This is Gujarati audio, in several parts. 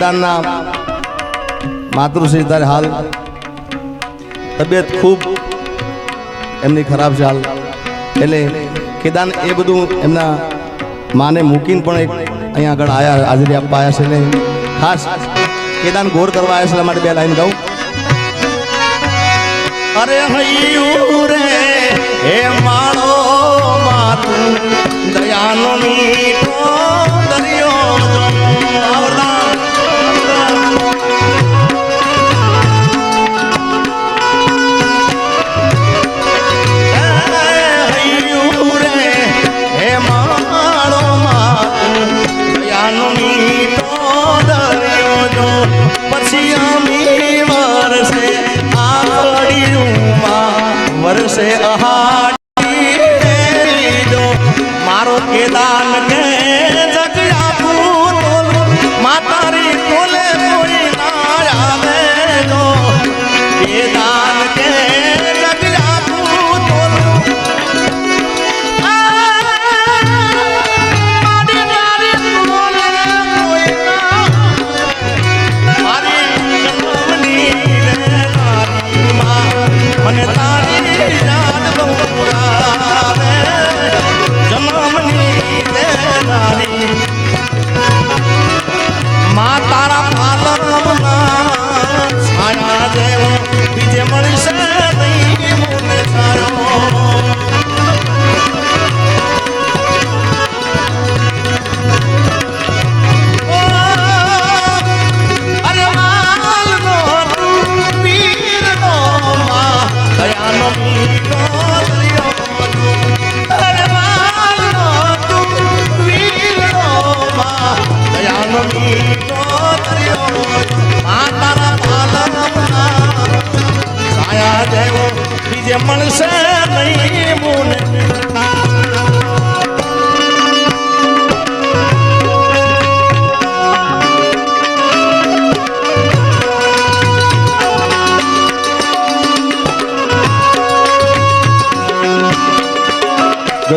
કેદારના માતૃશ્રી ત્યારે હાલ. તબિયત ખૂબ એમની ખરાબ છે હાલ. એટલે કેદાન એ બધું એમના માને મૂકીને પણ એક અહીંયા આગળ આવ્યા હાજરી આપવા આવ્યા છે. ને ખાસ કેદાન ગોર કરવા આવ્યા છે એટલા માટે બે લાઈન ગાઉં. અરે હૈયું રે, હે માણો માતું, દયાનો મીઠો આડીમાં વરસે અહાડી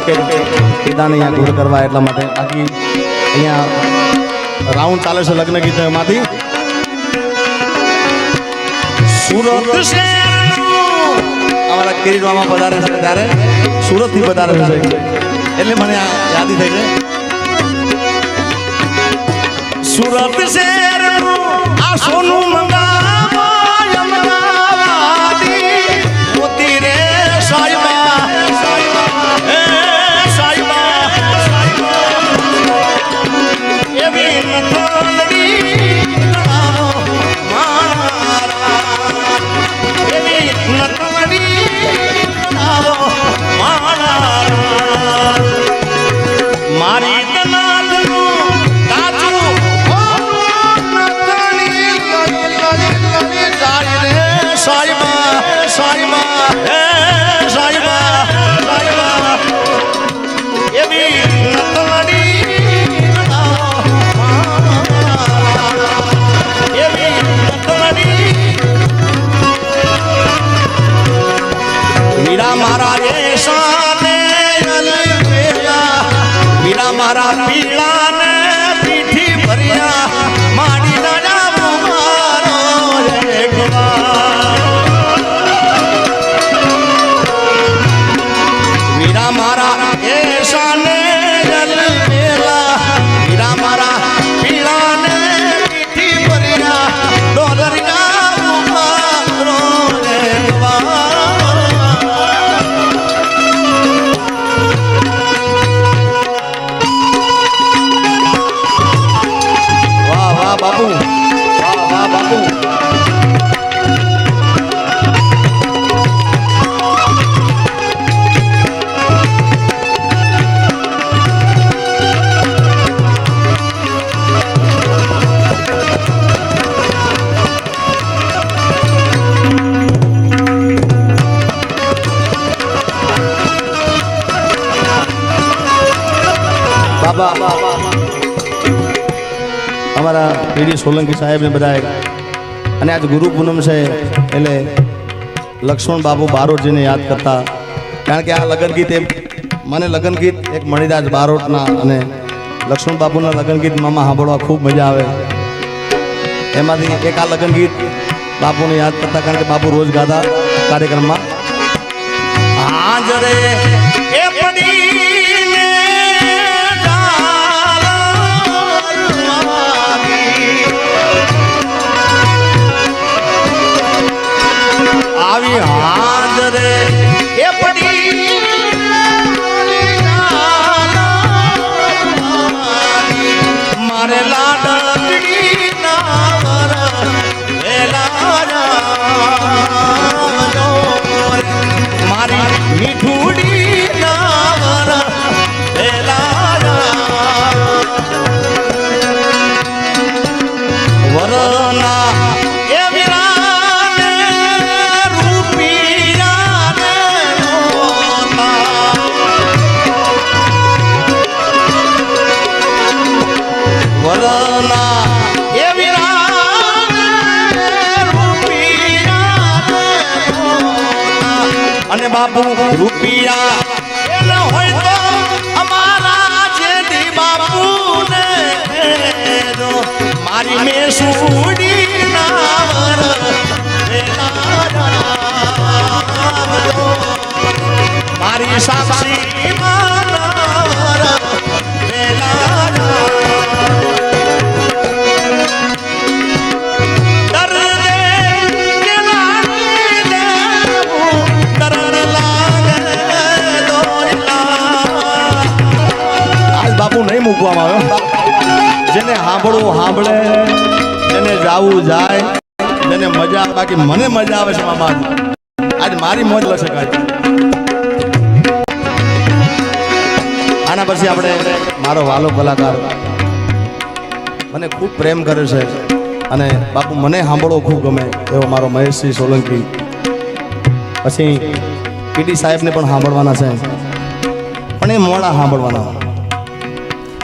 કે અહીંયા કરવા એટલા માટે બાકી અહીંયા રાઉન્ડ ચાલે છે લગ્ન ગીત એમાંથી સુરત શહેરનું મામા પધારે છે ત્યારે. સુરતથી પધારે છે એટલે મને આ યાદી થઈ છે સુરત શહેર આ સોનું બાબા. અમારા પીડી સોલંકી સાહેબને બધા અને આજ ગુરુ પૂનમ છે, એટલે લક્ષ્મણ બાબુ બારોટજીને યાદ કરતા. કારણ કે આ લગ્ન ગીત એ મને લગ્ન ગીત એક મણિદાસ બારોટના અને લક્ષ્મણ બાપુના લગ્ન ગીત મામા સાંભળવા ખૂબ મજા આવે. એમાંથી એક આ લગ્ન ગીત બાપુને યાદ કરતા, કારણ કે બાપુ રોજ ગાતા કાર્યક્રમમાં. હાજરે અને બાપુ રૂપિયા એને અમારા જેથી બાપુને જો મારી મેં સુડી જાવું જાય, જેને મજા આવે, બાકી મને મજા આવે છે મામા. આજ મારી મોજ લશે શકાય આના પછી આપણે મારો વાલો કલાકાર. મને ખૂબ પ્રેમ કરે છે અને બાપુ મને સાંભળવો ખૂબ ગમે એવો મારો મહેશસિંહ સોલંકી. પછી પીટી સાહેબને પણ સાંભળવાના છે. પણ એ મોડા સાંભળવાના.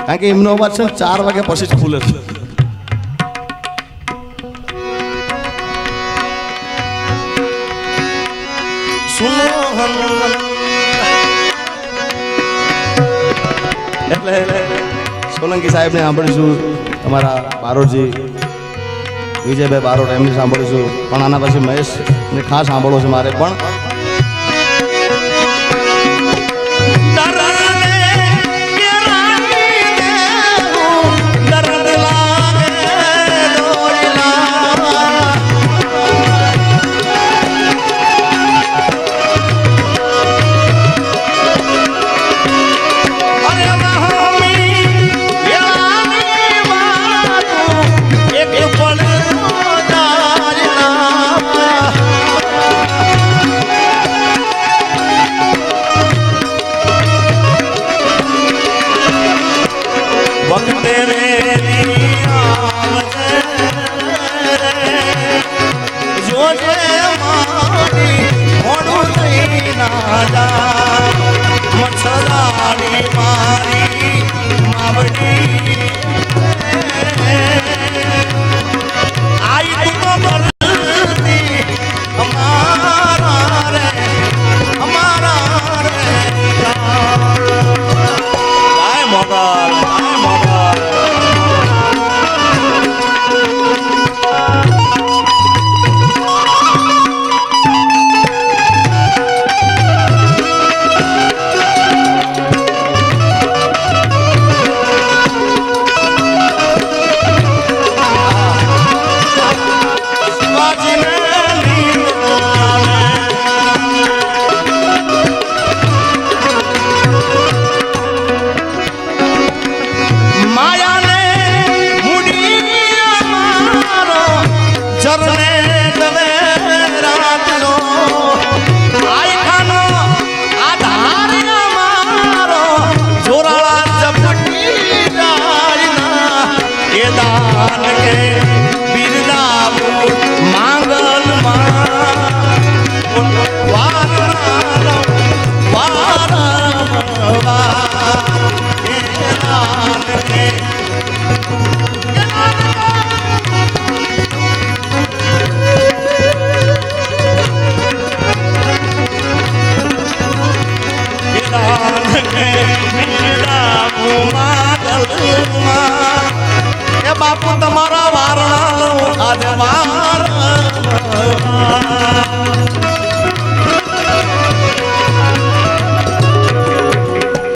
કારણ કે એમનો અવાજ છે ચાર વાગ્યા પછી જ ખુલે છે. હનુમાન. એટલે સોલંકી સાહેબને સાંભળીશું તમારા બારોજી, વિજયભાઈ બારોટ એમને સાંભળીશું પણ આના પછી મહેશ ને ખાસ સાંભળવો છે મારે પણ